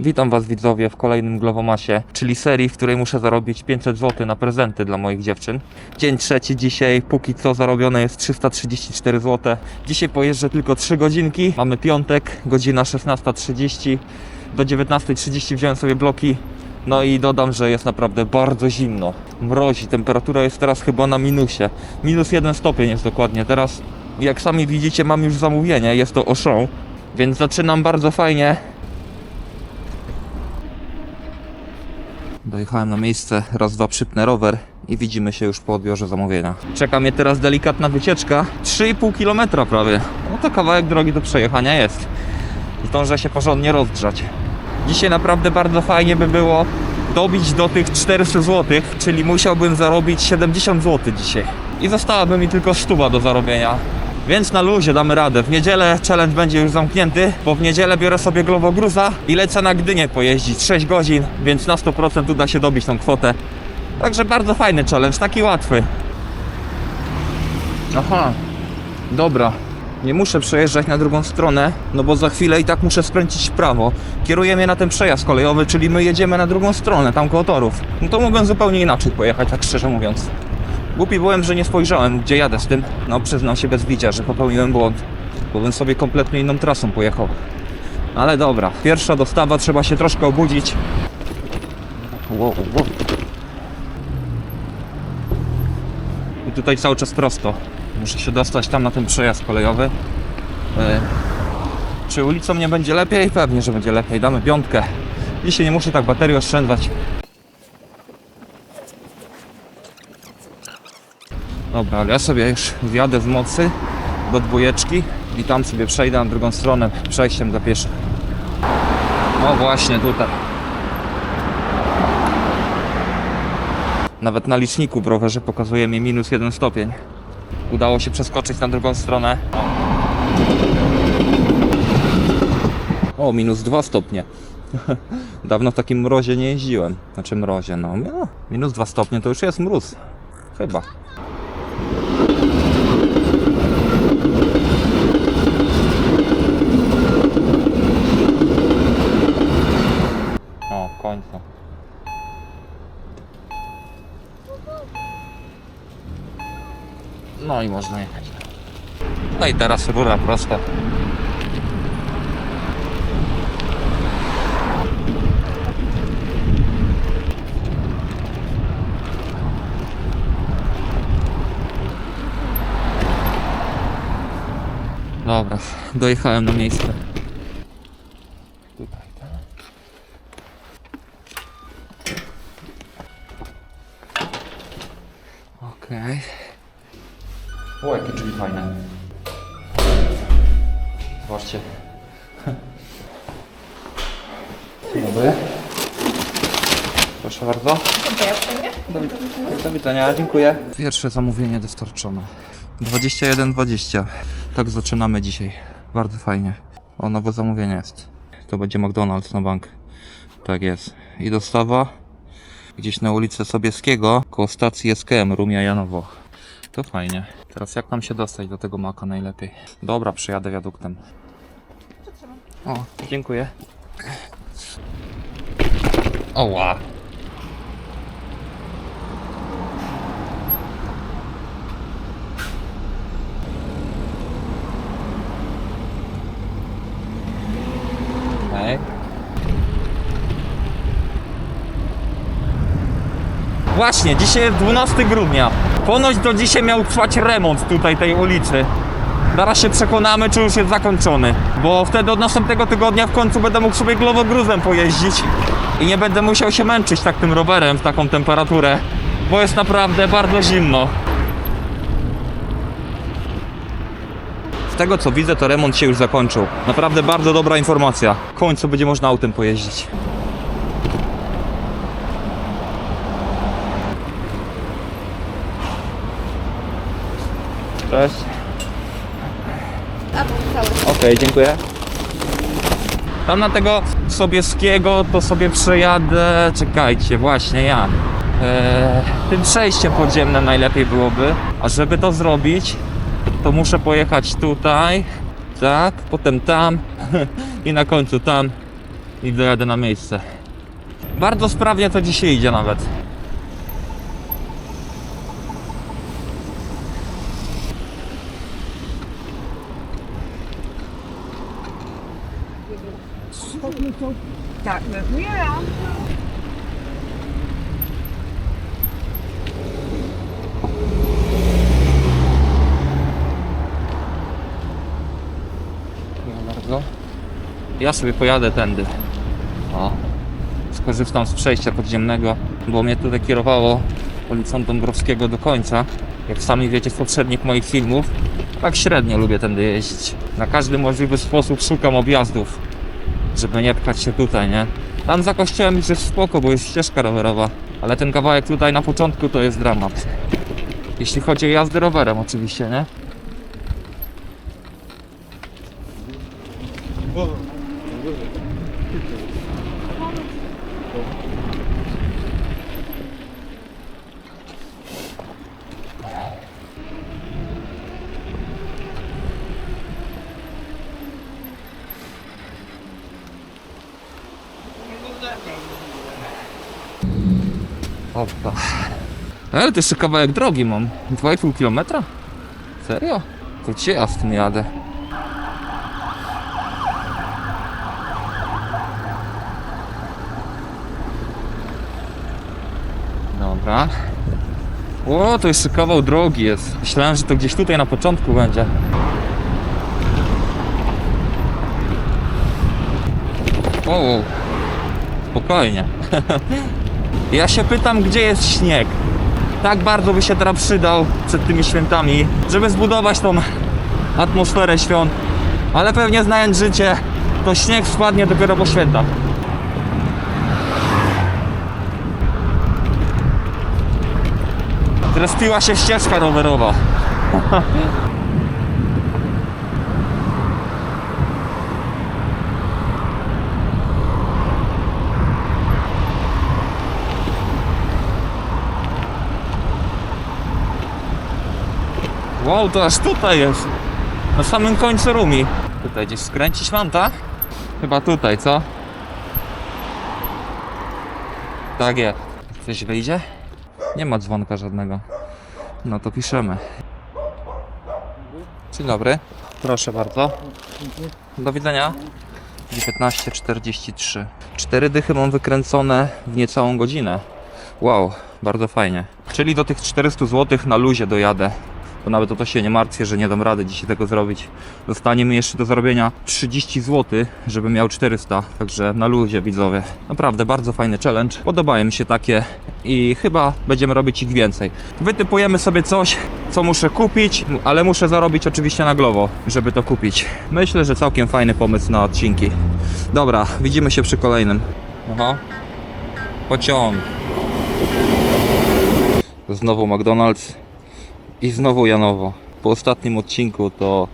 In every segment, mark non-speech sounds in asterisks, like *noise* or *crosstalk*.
Witam Was widzowie w kolejnym Glowomasie, czyli serii, w której muszę zarobić 500 zł na prezenty dla moich dziewczyn. Dzień trzeci dzisiaj, póki co zarobione jest 334 zł. Dzisiaj pojeżdżę tylko 3 godzinki, mamy piątek, godzina 16.30. Do 19.30 wziąłem sobie bloki, no i dodam, że jest naprawdę bardzo zimno. Mrozi, temperatura jest teraz chyba na minusie. Minus 1 stopień jest dokładnie. Teraz, jak sami widzicie, mam już zamówienie, jest to Auchan. Więc zaczynam bardzo fajnie. Dojechałem na miejsce, raz, dwa przypnę rower i widzimy się już po odbiorze zamówienia. Czeka mnie teraz delikatna wycieczka, 3,5 km prawie. No to kawałek drogi do przejechania jest. Zdążę się porządnie rozgrzać. Dzisiaj naprawdę bardzo fajnie by było dobić do tych 400 zł, czyli musiałbym zarobić 70 zł dzisiaj. I zostałaby mi tylko stuwa do zarobienia. Więc na luzie damy radę. W niedzielę challenge będzie już zamknięty, bo w niedzielę biorę sobie glowogruza i lecę na Gdynię pojeździć 6 godzin, więc na 100% uda się dobić tą kwotę. Także bardzo fajny challenge, taki łatwy. Aha, dobra. Nie muszę przejeżdżać na drugą stronę, no bo za chwilę i tak muszę skręcić w prawo. Kieruje mnie na ten przejazd kolejowy, czyli my jedziemy na drugą stronę, tam koło torów. No to mogłem zupełnie inaczej pojechać, tak szczerze mówiąc. Głupi byłem, że nie spojrzałem, gdzie jadę z tym. No, przyznam się bez bicia, że popełniłem błąd, bo bym sobie kompletnie inną trasą pojechał. Ale dobra, pierwsza dostawa, trzeba się troszkę obudzić. Wow, wow. I tutaj cały czas prosto. Muszę się dostać tam na ten przejazd kolejowy. E, Czy ulicą nie będzie lepiej? Pewnie, że będzie lepiej. Damy piątkę. Dzisiaj nie muszę tak baterii oszczędzać. Dobra, ale ja sobie już wjadę z mocy do dwójeczki i tam sobie przejdę na drugą stronę przejściem dla pieszych. No właśnie tutaj. Nawet na liczniku w rowerze pokazuje mi minus jeden stopień. Udało się przeskoczyć na drugą stronę. O, minus dwa stopnie. *laughs* Dawno w takim mrozie nie jeździłem. Znaczy mrozie, no. no minus dwa stopnie to już jest mróz. Chyba. Końcu. No i można jechać. No i teraz rura prosta. Dobra, dojechałem na miejsce. Widzenia, dziękuję. Pierwsze zamówienie dostarczone. 21.20. Tak zaczynamy dzisiaj. Bardzo fajnie. O, nowe zamówienie jest. To będzie McDonald's na bank. Tak jest. I dostawa gdzieś na ulicę Sobieskiego, koło stacji SKM, Rumia Janowo. To fajnie. Teraz jak nam się dostać do tego maka najlepiej? Dobra, przyjadę wiaduktem. O, dziękuję. Oła. Okej. Właśnie, dzisiaj jest 12 grudnia. Ponoć do dzisiaj miał trwać remont tutaj tej ulicy. Zaraz się przekonamy, czy już jest zakończony. Bo wtedy od następnego tygodnia w końcu będę mógł sobie glowogruzem pojeździć. I nie będę musiał się męczyć tak tym rowerem w taką temperaturę. Bo jest naprawdę bardzo zimno. Z tego co widzę, to remont się już zakończył. Naprawdę bardzo dobra informacja. W końcu będzie można autem pojeździć. Cześć. Okej, dziękuję. Tam na tego Sobieskiego to sobie przejadę. Czekajcie, właśnie ja. Eee, tym przejściem podziemnym najlepiej byłoby. A żeby to zrobić, to muszę pojechać tutaj, tak, potem tam *laughs* i na końcu tam i dojadę na miejsce. Bardzo sprawnie to dzisiaj idzie nawet. Tak, mówiłam. Dziękuję bardzo. Ja sobie pojadę tędy. O. Skorzystam z przejścia podziemnego, bo mnie tutaj kierowało ulicą Dąbrowskiego do końca. Jak sami wiecie z poprzednich moich filmów, tak średnio lubię tędy jeździć. Na każdy możliwy sposób szukam objazdów, żeby nie pchać się tutaj, nie? Tam za kościołem już jest spoko, bo jest ścieżka rowerowa, ale ten kawałek tutaj na początku to jest dramat. Jeśli chodzi o jazdę rowerem oczywiście, nie? Opa. Ale to jeszcze kawałek drogi mam. 2,5 km? Serio? To gdzie ja z tym jadę? Dobra. O, to jeszcze kawał drogi jest. Myślałem, że to gdzieś tutaj na początku będzie. O, spokojnie. *laughs* Ja się pytam, gdzie jest śnieg. Tak bardzo by się teraz przydał przed tymi świętami, żeby zbudować tą atmosferę świąt. Ale pewnie znając życie, to śnieg spadnie dopiero po świętach. Zrespiła się ścieżka rowerowa. *laughs* Wow, to aż tutaj jest. Na samym końcu rumi. Tutaj gdzieś skręcić mam, tak? Chyba tutaj, co? Tak jest. Coś wyjdzie? Nie ma dzwonka żadnego. No to piszemy. Dzień dobry. Proszę bardzo. Do widzenia. 19.43. Cztery dychy mam wykręcone w niecałą godzinę. Wow, bardzo fajnie. Czyli do tych 400 zł na luzie dojadę. Bo nawet o to się nie martwię, że nie dam rady dzisiaj tego zrobić. Zostanie mi jeszcze do zrobienia 30 zł, żebym miał 400. Także na luzie widzowie. Naprawdę bardzo fajny challenge. Podobają mi się takie i chyba będziemy robić ich więcej. Wytypujemy sobie coś, co muszę kupić, ale muszę zarobić oczywiście na glowo, żeby to kupić. Myślę, że całkiem fajny pomysł na odcinki. Dobra, widzimy się przy kolejnym. Aha. Pociąg. Znowu McDonald's. I znowu Janowo. Po ostatnim odcinku to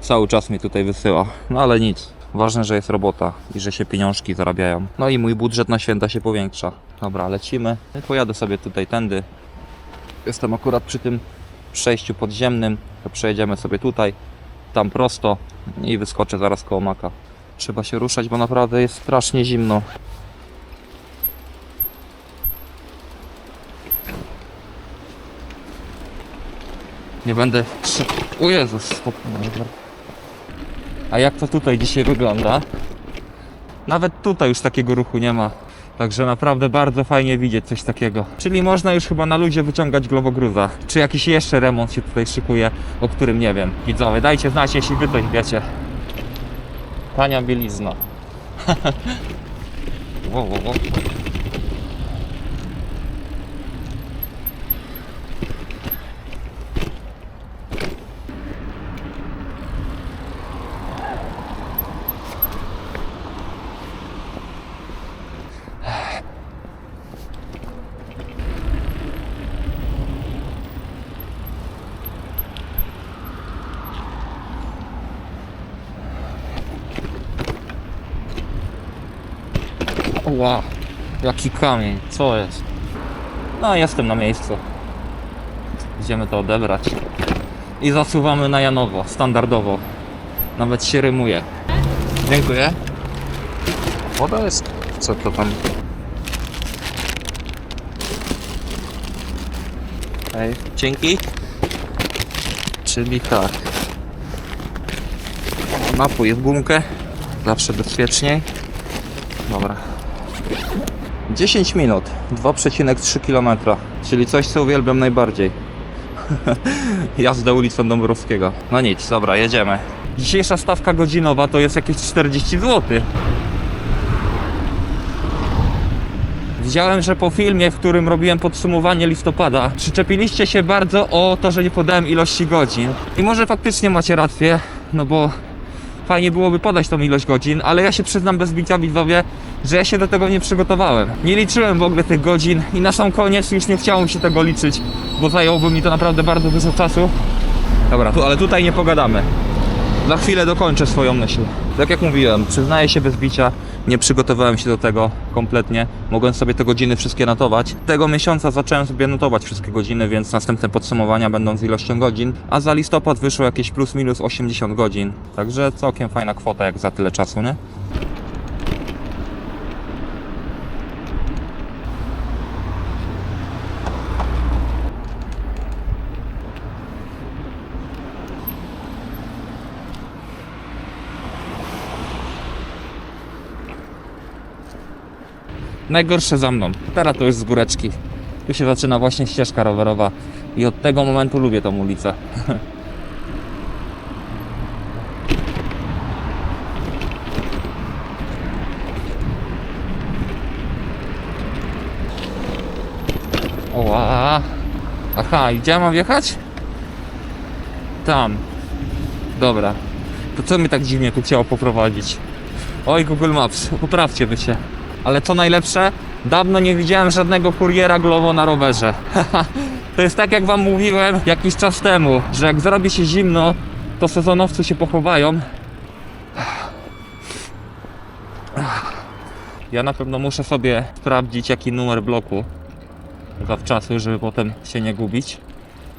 cały czas mnie tutaj wysyła. No ale nic. Ważne, że jest robota i że się pieniążki zarabiają. No i mój budżet na święta się powiększa. Dobra, lecimy. Pojadę sobie tutaj tędy. Jestem akurat przy tym przejściu podziemnym. To przejedziemy sobie tutaj, tam prosto i wyskoczę zaraz koło maka. Trzeba się ruszać, bo naprawdę jest strasznie zimno. Nie będę. O Jezus, spokojnie. A jak to tutaj dzisiaj wygląda? Nawet tutaj już takiego ruchu nie ma. Także naprawdę bardzo fajnie widzieć coś takiego. Czyli można już chyba na ludzie wyciągać globogruza. Czy jakiś jeszcze remont się tutaj szykuje, o którym nie wiem. Widzowie, dajcie znać, jeśli wy coś wiecie. Tania bielizna. *laughs* wo, wo, wo. Ła, jaki kamień, co jest? No, jestem na miejscu. Idziemy to odebrać. I zasuwamy na Janowo, standardowo. Nawet się rymuje. Dziękuję. Woda jest? Co to tam? Ej, dzięki. Czyli tak. Napój w gumkę. Zawsze bezpieczniej. Dobra. 10 minut. 2,3 km. Czyli coś, co uwielbiam najbardziej. *laughs* Jazda ulicą Dąbrowskiego. No nic, dobra, jedziemy. Dzisiejsza stawka godzinowa to jest jakieś 40 zł. Widziałem, że po filmie, w którym robiłem podsumowanie listopada, przyczepiliście się bardzo o to, że nie podałem ilości godzin. I może faktycznie macie rację, no bo fajnie byłoby podać tą ilość godzin, ale ja się przyznam bez bicia widzowie, że ja się do tego nie przygotowałem. Nie liczyłem w ogóle tych godzin i na sam koniec już nie chciało mi się tego liczyć, bo zajęłoby mi to naprawdę bardzo dużo czasu. Dobra, tu, ale tutaj nie pogadamy. Za chwilę dokończę swoją myśl. Tak jak mówiłem, przyznaję się bez bicia, nie przygotowałem się do tego kompletnie. Mogłem sobie te godziny wszystkie notować. Tego miesiąca zacząłem sobie notować wszystkie godziny, więc następne podsumowania będą z ilością godzin. A za listopad wyszło jakieś plus minus 80 godzin. Także całkiem fajna kwota jak za tyle czasu, nie? Najgorsze za mną. Teraz to już z góreczki. Tu się zaczyna właśnie ścieżka rowerowa i od tego momentu lubię tą ulicę. *laughs* Oła. Aha, i gdzie mam wjechać? Tam. Dobra. To co mi tak dziwnie tu chciało poprowadzić? Oj, Google Maps, poprawcie by się. Ale co najlepsze, dawno nie widziałem żadnego kuriera Glovo na rowerze. *laughs* to jest tak jak wam mówiłem jakiś czas temu, że jak zrobi się zimno, to sezonowcy się pochowają. Ja na pewno muszę sobie sprawdzić jaki numer bloku zawczasu, żeby potem się nie gubić.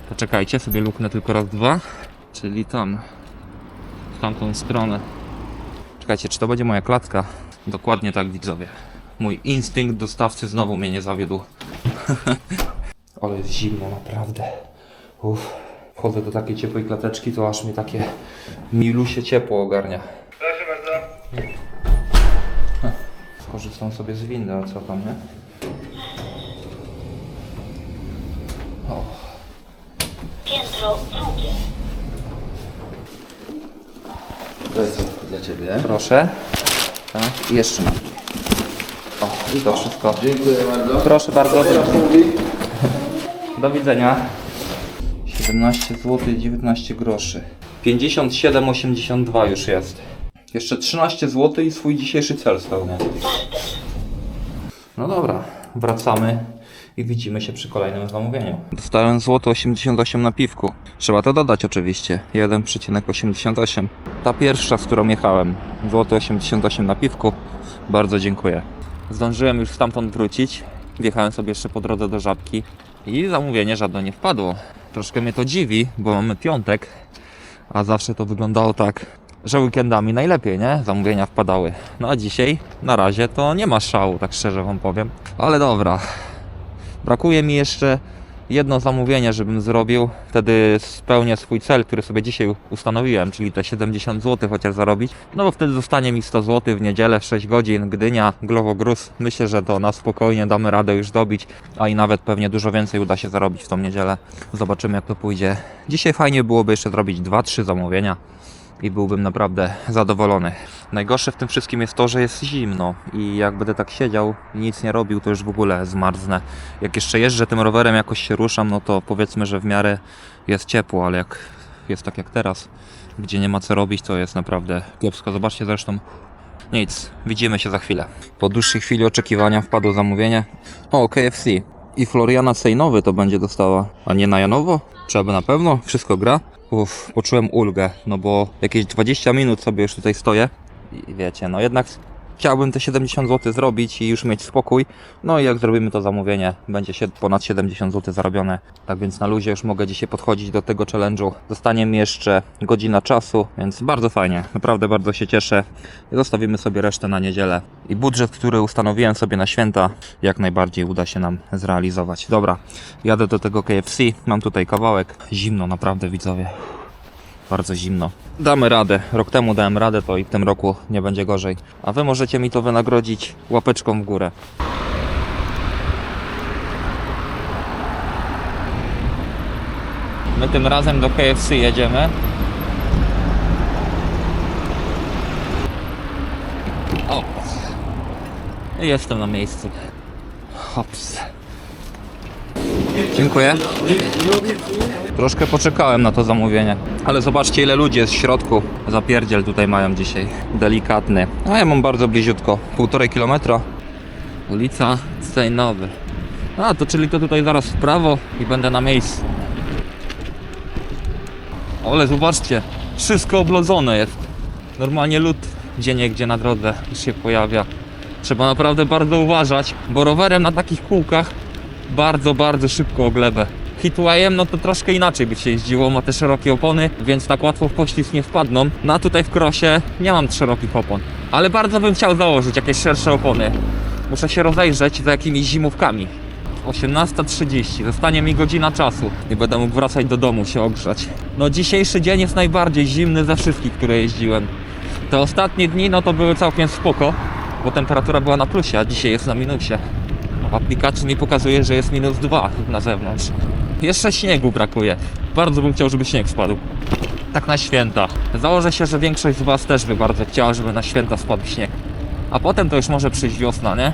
Poczekajcie, sobie luknę tylko raz, dwa. Czyli tam, w tamtą stronę. Czekajcie, czy to będzie moja klatka? Dokładnie tak widzowie. Mój instynkt dostawcy znowu mnie nie zawiódł. *laughs* Ale jest zimno, naprawdę. Uff. Wchodzę do takiej ciepłej klateczki, to aż mnie takie milusie ciepło ogarnia. Proszę bardzo. *laughs* Skorzystam sobie z windy, a co tam, nie? O, Piętro drugie. To jest dla Ciebie. proszę. Tak, i jeszcze mam. O, i to wszystko. Dziękuję bardzo. Proszę bardzo. Do widzenia. 17 zł 19 groszy. 57,82 już jest. Jeszcze 13 zł i swój dzisiejszy cel spełnię. No dobra, wracamy i widzimy się przy kolejnym zamówieniu. Dostałem złoto 88 na piwku. Trzeba to dodać oczywiście. 1,88. Ta pierwsza, z którą jechałem. Złoto 88 na piwku. Bardzo dziękuję. Zdążyłem już stamtąd wrócić. Wjechałem sobie jeszcze po drodze do żabki i zamówienie żadne nie wpadło. Troszkę mnie to dziwi, bo mamy piątek, a zawsze to wyglądało tak, że weekendami najlepiej, nie? Zamówienia wpadały. No a dzisiaj na razie to nie ma szału, tak szczerze wam powiem. Ale dobra. Brakuje mi jeszcze jedno zamówienie, żebym zrobił. Wtedy spełnię swój cel, który sobie dzisiaj ustanowiłem, czyli te 70 zł chociaż zarobić. No bo wtedy zostanie mi 100 zł w niedzielę, w 6 godzin, Gdynia, Glowogruz. Myślę, że to na spokojnie damy radę już dobić, a i nawet pewnie dużo więcej uda się zarobić w tą niedzielę. Zobaczymy jak to pójdzie. Dzisiaj fajnie byłoby jeszcze zrobić 2-3 zamówienia i byłbym naprawdę zadowolony. Najgorsze w tym wszystkim jest to, że jest zimno i jak będę tak siedział i nic nie robił, to już w ogóle zmarznę. Jak jeszcze jeżdżę tym rowerem, jakoś się ruszam, no to powiedzmy, że w miarę jest ciepło, ale jak jest tak jak teraz, gdzie nie ma co robić, to jest naprawdę kiepsko. Zobaczcie zresztą. Nic, widzimy się za chwilę. Po dłuższej chwili oczekiwania wpadło zamówienie. O, KFC. I Floriana Sejnowy to będzie dostała, a nie na Janowo? Trzeba by na pewno? Wszystko gra? Uff, poczułem ulgę, no bo jakieś 20 minut sobie już tutaj stoję i wiecie, no jednak chciałbym te 70 zł zrobić i już mieć spokój. No i jak zrobimy to zamówienie, będzie się ponad 70 zł zarobione. Tak więc na luzie już mogę dzisiaj podchodzić do tego challenge'u. Zostanie mi jeszcze godzina czasu, więc bardzo fajnie. Naprawdę bardzo się cieszę. Zostawimy sobie resztę na niedzielę. I budżet, który ustanowiłem sobie na święta, jak najbardziej uda się nam zrealizować. Dobra, jadę do tego KFC. Mam tutaj kawałek. Zimno naprawdę widzowie bardzo zimno. Damy radę. Rok temu dałem radę, to i w tym roku nie będzie gorzej. A wy możecie mi to wynagrodzić łapeczką w górę. My tym razem do KFC jedziemy. O! Jestem na miejscu. Hops. Dziękuję. Troszkę poczekałem na to zamówienie. Ale zobaczcie ile ludzi jest w środku. Zapierdziel tutaj mają dzisiaj. Delikatny. A ja mam bardzo bliziutko. Półtorej kilometra. Ulica Sejnowy. A, to czyli to tutaj zaraz w prawo i będę na miejscu. Ale zobaczcie, wszystko oblodzone jest. Normalnie lód gdzie niegdzie na drodze się pojawia. Trzeba naprawdę bardzo uważać, bo rowerem na takich kółkach bardzo, bardzo szybko o glebę. Hitwayem no to troszkę inaczej by się jeździło, ma te szerokie opony, więc tak łatwo w poślizg nie wpadną. No a tutaj w krosie nie mam szerokich opon, ale bardzo bym chciał założyć jakieś szersze opony. Muszę się rozejrzeć za jakimiś zimówkami. 18.30, zostanie mi godzina czasu i będę mógł wracać do domu się ogrzać. No dzisiejszy dzień jest najbardziej zimny ze wszystkich, które jeździłem. Te ostatnie dni no to były całkiem spoko, bo temperatura była na plusie, a dzisiaj jest na minusie. W aplikacji mi pokazuje, że jest minus 2 na zewnątrz. Jeszcze śniegu brakuje. Bardzo bym chciał, żeby śnieg spadł. Tak na święta. Założę się, że większość z Was też by bardzo chciała, żeby na święta spadł śnieg. A potem to już może przyjść wiosna, nie?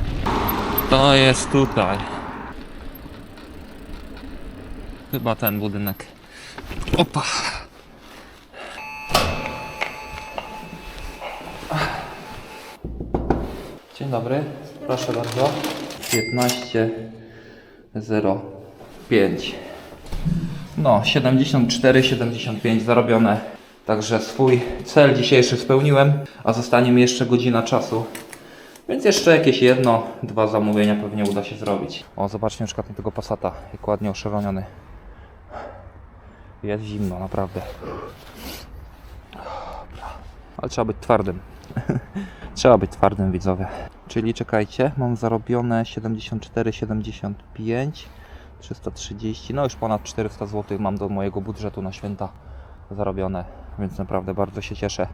To jest tutaj. Chyba ten budynek. Opa! Dzień dobry, proszę bardzo. 15.05. No, 74-75 zarobione. Także swój cel dzisiejszy spełniłem, a zostanie mi jeszcze godzina czasu. Więc jeszcze jakieś jedno, dwa zamówienia pewnie uda się zrobić. O, zobaczcie na przykład na tego Passata, jak ładnie oszaroniony. Jest zimno, naprawdę. Ale trzeba być twardym. *laughs* trzeba być twardym, widzowie. Czyli czekajcie, mam zarobione 74, 75, 330, no już ponad 400 zł mam do mojego budżetu na święta zarobione, więc naprawdę bardzo się cieszę,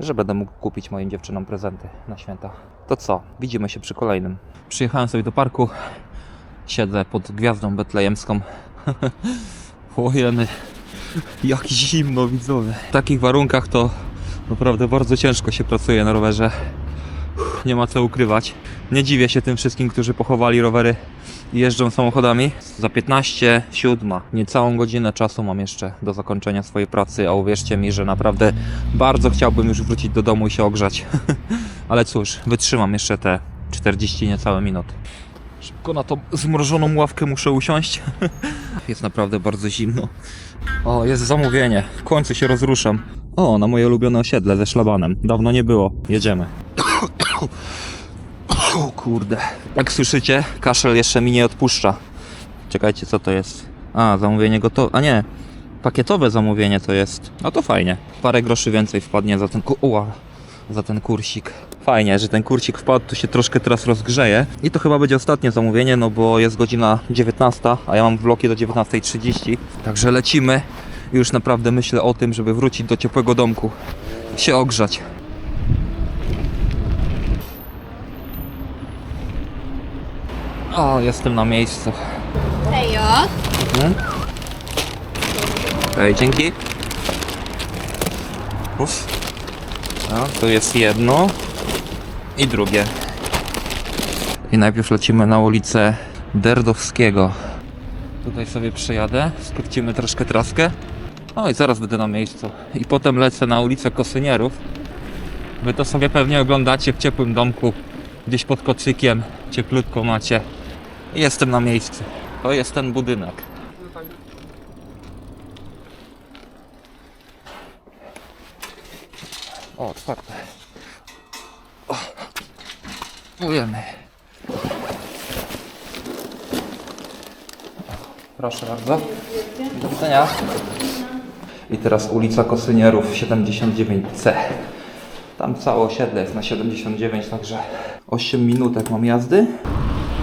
że będę mógł kupić moim dziewczynom prezenty na święta. To co, widzimy się przy kolejnym. Przyjechałem sobie do parku, siedzę pod gwiazdą betlejemską. *laughs* Ojeny, jak zimno widzowie. W takich warunkach to naprawdę bardzo ciężko się pracuje na rowerze nie ma co ukrywać. Nie dziwię się tym wszystkim, którzy pochowali rowery i jeżdżą samochodami. Za 15, 7, niecałą godzinę czasu mam jeszcze do zakończenia swojej pracy, a uwierzcie mi, że naprawdę bardzo chciałbym już wrócić do domu i się ogrzać. *laughs* Ale cóż, wytrzymam jeszcze te 40 niecałe minut. Szybko na tą zmrożoną ławkę muszę usiąść. *laughs* Jest naprawdę bardzo zimno. O, jest zamówienie. W końcu się rozruszam. O, na moje ulubione osiedle ze szlabanem. Dawno nie było. Jedziemy. O kurde. Jak słyszycie, kaszel jeszcze mi nie odpuszcza. Czekajcie, co to jest? A, zamówienie gotowe. A nie, pakietowe zamówienie to jest. No to fajnie. Parę groszy więcej wpadnie za ten. Ua, za ten kursik. Fajnie, że ten kursik wpadł, to się troszkę teraz rozgrzeje. I to chyba będzie ostatnie zamówienie, no bo jest godzina 19, a ja mam vlogi do 19.30. Także lecimy. Już naprawdę myślę o tym, żeby wrócić do ciepłego domku. Się ogrzać. O, jestem na miejscu. Hejo. Ej, dzięki. Uff. No, tu jest jedno i drugie. I najpierw lecimy na ulicę Derdowskiego. Tutaj sobie przejadę, skrócimy troszkę traskę. No i zaraz będę na miejscu. I potem lecę na ulicę Kosynierów. Wy to sobie pewnie oglądacie w ciepłym domku, gdzieś pod kocykiem, cieplutko macie. Jestem na miejscu. To jest ten budynek. O, otwarte. O. Proszę bardzo. Do widzenia. I teraz ulica Kosynierów 79C. Tam całe osiedle jest na 79, także 8 minutek mam jazdy.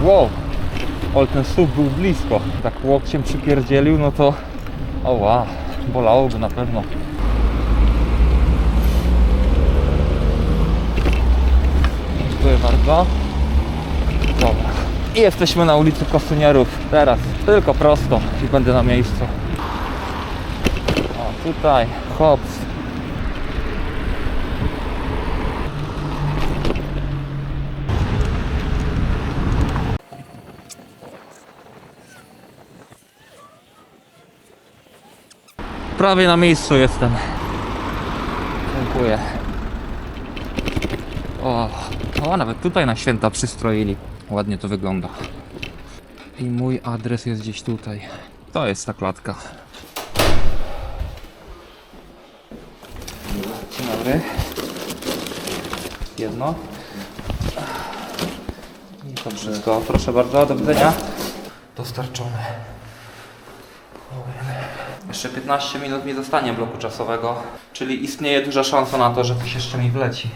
Wow, ale ten słup był blisko. Tak łokciem przypierdzielił, no to... O wow, bolałoby na pewno. Dziękuję bardzo. Dobra. I jesteśmy na ulicy Kosynierów. Teraz tylko prosto i będę na miejscu. Tutaj, hops. Prawie na miejscu jestem. Dziękuję. O, o, nawet tutaj na święta przystroili. Ładnie to wygląda. I mój adres jest gdzieś tutaj. To jest ta klatka. Dzień dobry. Jedno. I to wszystko. Proszę bardzo, do widzenia. Dostarczone. Jeszcze 15 minut mi zostanie bloku czasowego, czyli istnieje duża szansa na to, że coś jeszcze mi wleci.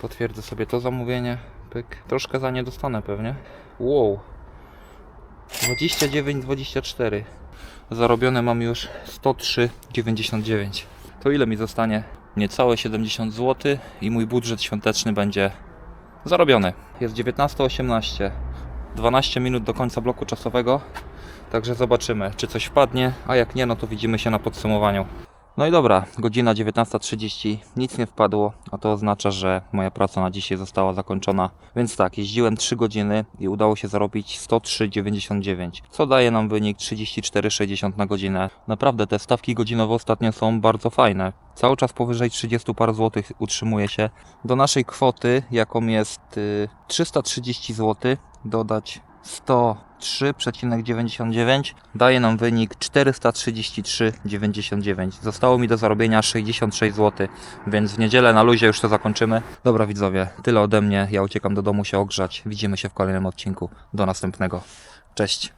Potwierdzę sobie to zamówienie. Pyk. Troszkę za nie dostanę pewnie. Wow. 29,24. Zarobione mam już 103,99. To ile mi zostanie? Niecałe 70 zł i mój budżet świąteczny będzie zarobiony. Jest 19.18. 12 minut do końca bloku czasowego. Także zobaczymy, czy coś wpadnie, a jak nie, no to widzimy się na podsumowaniu. No i dobra, godzina 19.30, nic nie wpadło, a to oznacza, że moja praca na dzisiaj została zakończona. Więc tak, jeździłem 3 godziny i udało się zarobić 103,99, co daje nam wynik 34,60 na godzinę. Naprawdę te stawki godzinowe ostatnio są bardzo fajne. Cały czas powyżej 30 par złotych utrzymuje się. Do naszej kwoty, jaką jest y, 330 zł, dodać 103,99 daje nam wynik 433,99. Zostało mi do zarobienia 66 zł, więc w niedzielę na luzie już to zakończymy. Dobra widzowie, tyle ode mnie. Ja uciekam do domu się ogrzać. Widzimy się w kolejnym odcinku. Do następnego. Cześć.